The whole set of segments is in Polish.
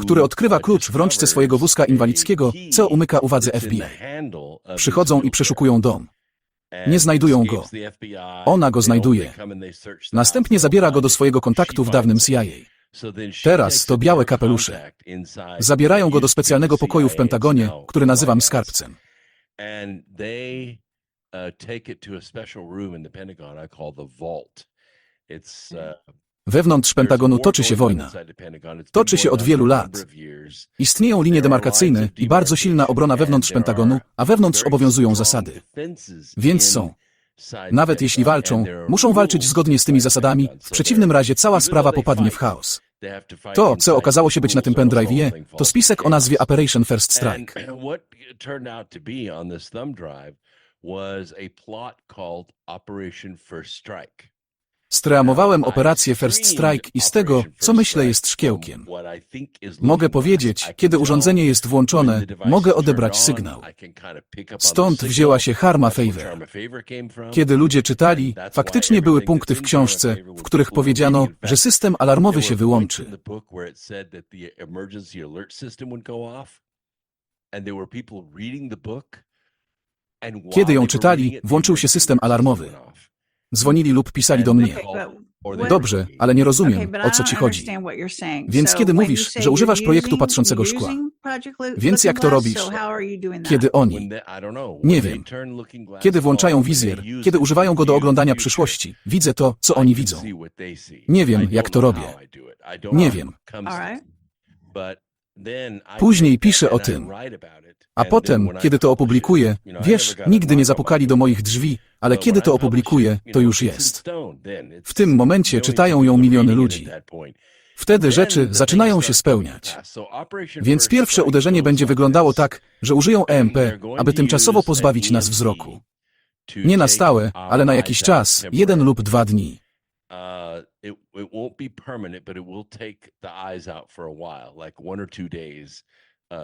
który odkrywa klucz w rączce swojego wózka inwalidzkiego, co umyka uwadze FBI. Przychodzą i przeszukują dom. Nie znajdują go. Ona go znajduje. Następnie zabiera go do swojego kontaktu w dawnym CIA. Teraz to białe kapelusze. Zabierają go do specjalnego pokoju w Pentagonie, który nazywam skarbcem. Wewnątrz Pentagonu toczy się wojna. Toczy się od wielu lat. Istnieją linie demarkacyjne i bardzo silna obrona wewnątrz Pentagonu, a wewnątrz obowiązują zasady. Więc są. Nawet jeśli walczą, muszą walczyć zgodnie z tymi zasadami, w przeciwnym razie cała sprawa popadnie w chaos. To, co okazało się być na tym pendrive'ie, to spisek o nazwie Operation First Strike. Plot Operation First Strike. Streamowałem operację First Strike i z tego, co myślę jest szkiełkiem. Mogę powiedzieć, kiedy urządzenie jest włączone, mogę odebrać sygnał. Stąd wzięła się Harma Favor. Kiedy ludzie czytali, faktycznie były punkty w książce, w których powiedziano, że system alarmowy się wyłączy. Kiedy ją czytali, włączył się system alarmowy. Dzwonili lub pisali do mnie. Dobrze, ale nie rozumiem, o co ci chodzi. Więc kiedy mówisz, że używasz projektu patrzącego szkła, więc jak to robisz? Kiedy oni? Nie wiem. Kiedy włączają wizjer, kiedy używają go do oglądania przyszłości, widzę to, co oni widzą. Nie wiem, jak to robię. Nie wiem. Później piszę o tym. A potem, kiedy to opublikuję, wiesz, nigdy nie zapukali do moich drzwi, ale kiedy to opublikuję, to już jest. W tym momencie czytają ją miliony ludzi. Wtedy rzeczy zaczynają się spełniać. Więc pierwsze uderzenie będzie wyglądało tak, że użyją EMP, aby tymczasowo pozbawić nas wzroku. Nie na stałe, ale na jakiś czas, jeden lub dwa dni. It, it won't be permanent, but it will take the eyes out for a while, like one or two days. Uh,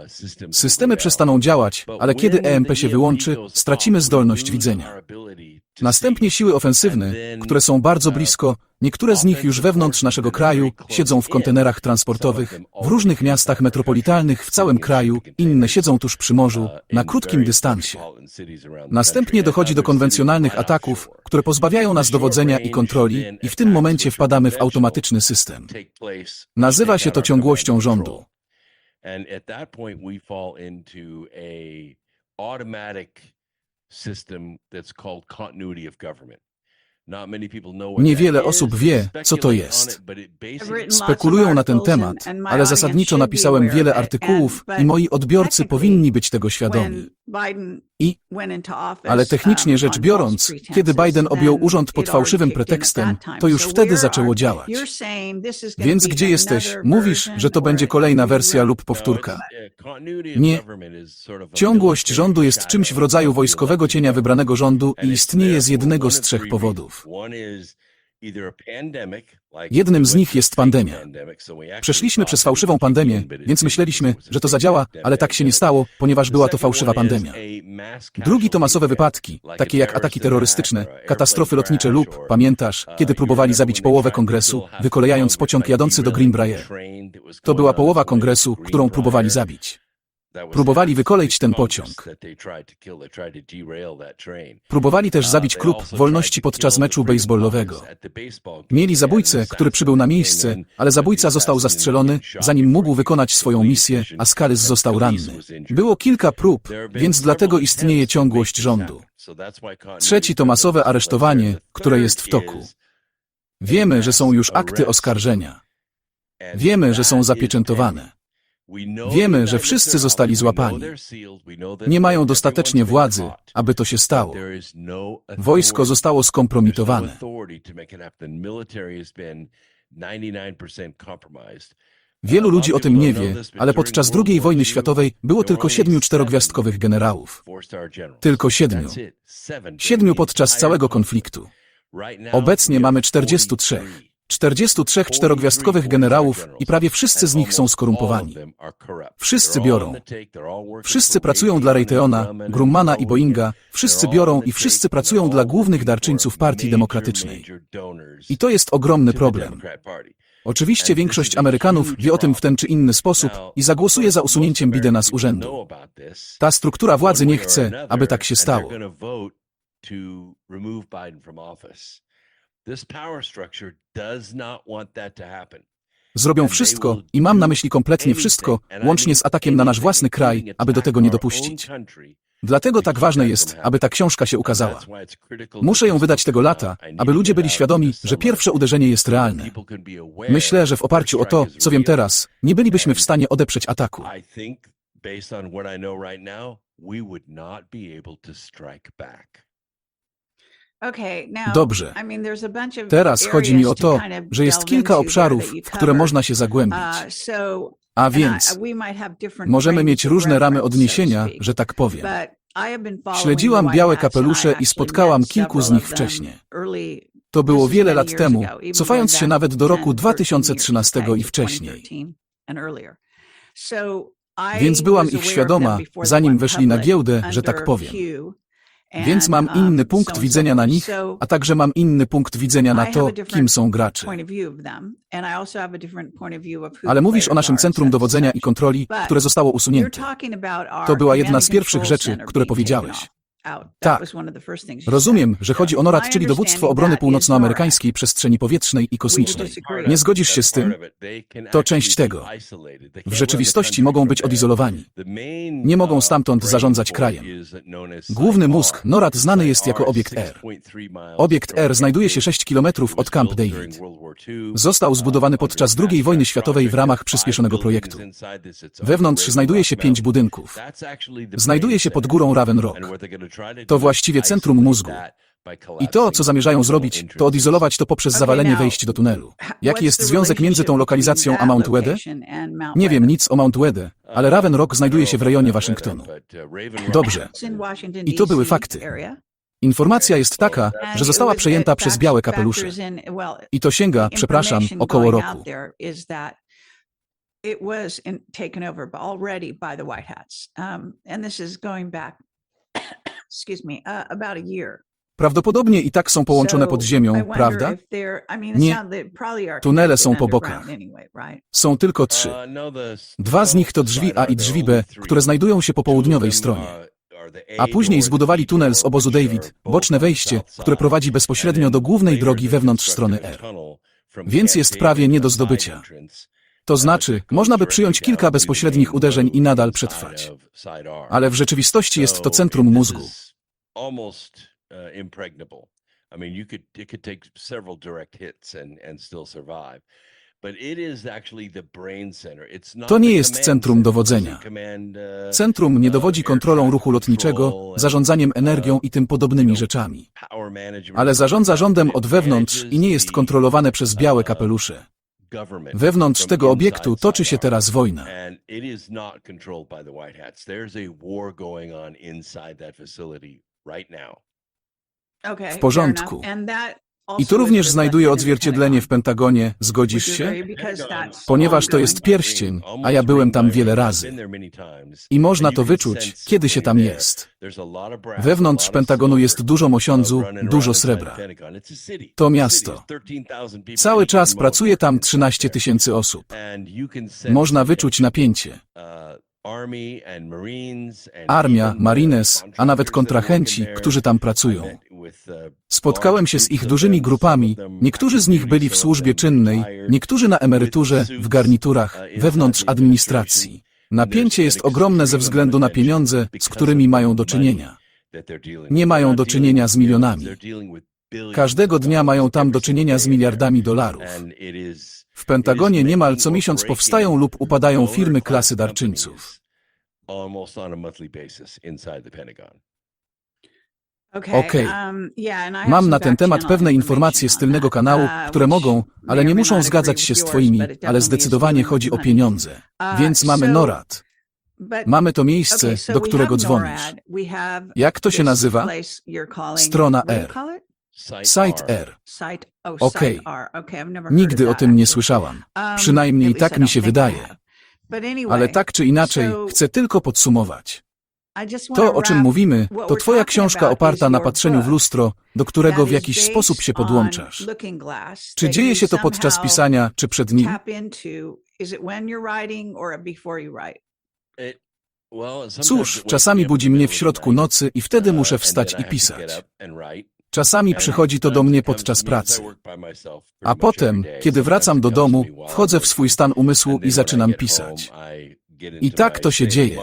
Systemy przestaną działać, ale kiedy EMP się wyłączy, stracimy zdolność widzenia. Następnie siły ofensywne, które są bardzo blisko, niektóre z nich już wewnątrz naszego kraju, siedzą w kontenerach transportowych, w różnych miastach metropolitalnych w całym kraju, inne siedzą tuż przy morzu, na krótkim dystansie. Następnie dochodzi do konwencjonalnych ataków, które pozbawiają nas dowodzenia i kontroli, i w tym momencie wpadamy w automatyczny system. Nazywa się to ciągłością rządu. And at that point we fall into a automatic system that's called continuity of government. Niewiele osób wie, co to jest. Spekulują Spekulują na ten temat, ale zasadniczo napisałem wiele artykułów i moi odbiorcy powinni być tego świadomi. I- Ale technicznie rzecz biorąc, kiedy Biden objął urząd pod fałszywym pretekstem, to już wtedy zaczęło działać. Więc gdzie jesteś? Mówisz, że to będzie kolejna wersja lub powtórka. Nie. Ciągłość rządu jest czymś w rodzaju wojskowego cienia wybranego rządu i istnieje z jednego z trzech powodów. Jednym z nich jest pandemia. Przeszliśmy przez fałszywą pandemię, więc myśleliśmy, że to zadziała, ale tak się nie stało, ponieważ była to fałszywa pandemia. Drugi to masowe wypadki, takie jak ataki terrorystyczne, katastrofy lotnicze lub, pamiętasz, kiedy próbowali zabić połowę kongresu, wykolejając pociąg jadący do Greenbrier. To była połowa kongresu, którą próbowali zabić. Próbowali wykoleić ten pociąg. Próbowali też zabić klub wolności podczas meczu baseballowego. Mieli zabójcę, który przybył na miejsce, ale zabójca został zastrzelony, zanim mógł wykonać swoją misję, a Skalys został ranny. Było kilka prób, więc dlatego istnieje ciągłość rządu. Trzeci to masowe aresztowanie, które jest w toku. Wiemy, że są już akty oskarżenia. Wiemy, że są zapieczętowane. Wiemy, że wszyscy zostali złapani. Nie mają dostatecznie władzy, aby to się stało. Wojsko zostało skompromitowane. Wielu ludzi o tym nie wie, ale podczas II wojny światowej było tylko siedmiu czterogwiazdkowych generałów. Tylko siedmiu. Siedmiu podczas całego konfliktu. Obecnie mamy 43. 43 czterogwiazdkowych generałów i prawie wszyscy z nich są skorumpowani. Wszyscy biorą. Wszyscy pracują dla Raytheona, Grummana i Boeinga, wszyscy biorą i wszyscy pracują dla głównych darczyńców Partii Demokratycznej. I to jest ogromny problem. Oczywiście większość Amerykanów wie o tym w ten czy inny sposób i zagłosuje za usunięciem Bidena z urzędu. Ta struktura władzy nie chce, aby tak się stało. Zrobią wszystko, i mam na myśli kompletnie wszystko, łącznie z atakiem na nasz własny kraj, aby do tego nie dopuścić. Dlatego tak ważne jest, aby ta książka się ukazała. Muszę ją wydać tego lata, aby ludzie byli świadomi, że pierwsze uderzenie jest realne. Myślę, że w oparciu o to, co wiem teraz, nie bylibyśmy w stanie odeprzeć ataku. I think, based on what I know right now, we would not be able to strike back. Dobrze. Teraz chodzi mi o to, że jest kilka obszarów, w które można się zagłębić. A więc możemy mieć różne ramy odniesienia, że tak powiem. Śledziłam białe kapelusze i spotkałam kilku z nich wcześniej. To było wiele lat temu, cofając się nawet do roku 2013 i wcześniej. Więc byłam ich świadoma, zanim weszli na giełdę, że tak powiem. Więc mam inny punkt widzenia na nich, a także mam inny punkt widzenia na to, kim są gracze. Ale mówisz o naszym Centrum Dowodzenia i Kontroli, które zostało usunięte. To była jedna z pierwszych rzeczy, które powiedziałeś. Tak. Rozumiem, że chodzi o NORAD, czyli Dowództwo Obrony Północnoamerykańskiej Przestrzeni Powietrznej i Kosmicznej. Nie zgodzisz się z tym? To część tego. W rzeczywistości mogą być odizolowani. Nie mogą stamtąd zarządzać krajem. Główny mózg NORAD znany jest jako obiekt R. Obiekt R znajduje się 6 km od Camp David. Został zbudowany podczas II wojny światowej w ramach przyspieszonego projektu. Wewnątrz znajduje się pięć budynków. Znajduje się pod górą Raven Rock. To właściwie centrum mózgu. I to, co zamierzają zrobić, to odizolować to poprzez zawalenie wejść do tunelu. Jaki jest związek między tą lokalizacją a Mount Wede? Nie wiem nic o Mount Wede, ale Raven Rock znajduje się w rejonie Waszyngtonu. Dobrze. I to były fakty. Informacja jest taka, że została przejęta przez białe kapelusze. I to sięga, przepraszam, około roku. It was taken over already by the White Hats. Um, and this is going back, Prawdopodobnie i tak są połączone pod ziemią, prawda? Nie. Tunele są po bokach. Są tylko trzy. Uh, no, Dwa z nich to drzwi A i drzwi B, które znajdują się po południowej stronie. A później zbudowali tunel z obozu David, boczne wejście, które prowadzi bezpośrednio do głównej drogi wewnątrz strony R. Więc jest prawie nie do zdobycia. To znaczy, można by przyjąć kilka bezpośrednich uderzeń i nadal przetrwać. Ale w rzeczywistości jest to centrum mózgu. Uh, To nie jest centrum dowodzenia. Uh, Centrum nie dowodzi kontrolą ruchu lotniczego, zarządzaniem uh, energią i tym podobnymi rzeczami. Ale zarządza rządem od wewnątrz i nie jest kontrolowane przez białe kapelusze. Wewnątrz tego obiektu toczy się teraz wojna. Fair porządku. I is również znajduje odzwierciedlenie w Pentagon, Pentagonie, zgodzisz się? Ponieważ to jest pierścień, a ja byłem tam wiele razy. I można to wyczuć, kiedy się tam jest. Wewnątrz Pentagonu jest dużo mosiądzu, dużo srebra. To miasto. Cały czas pracuje tam 13 tysięcy osób. Można wyczuć napięcie. Armia, marines, a nawet kontrahenci, którzy tam pracują. Spotkałem się z ich dużymi grupami, niektórzy z nich byli w służbie czynnej, niektórzy na emeryturze, w garniturach, wewnątrz administracji. Napięcie jest ogromne ze względu na pieniądze, z którymi mają do czynienia. Nie mają do czynienia z milionami. Każdego dnia mają tam do czynienia z miliardami dolarów. W Pentagonie niemal co miesiąc powstają lub upadają firmy klasy darczyńców. Pentagon. Okay, Okej. um, Mam na ten temat pewne informacje z tylnego kanału, uh, które mogą, ale nie muszą zgadzać się z Twoimi, ale zdecydowanie chodzi o pieniądze. Uh, Więc mamy NORAD. Mamy to miejsce, do którego dzwonisz. Jak to się nazywa? Strona R. Site R. Oh, Okej. Nigdy o tym nie słyszałam. Um, Przynajmniej tak mi się wydaje. Ale tak czy inaczej, chcę tylko podsumować. To, o czym mówimy, to twoja książka oparta na patrzeniu w lustro, do którego w jakiś sposób się podłączasz. Czy dzieje się to podczas pisania, czy przed nim? Cóż, czasami budzi mnie w środku nocy i wtedy uh, muszę wstać i pisać. Czasami przychodzi to do mnie podczas pracy. A potem, kiedy wracam do domu, wchodzę w swój stan umysłu i zaczynam pisać. I tak to się dzieje.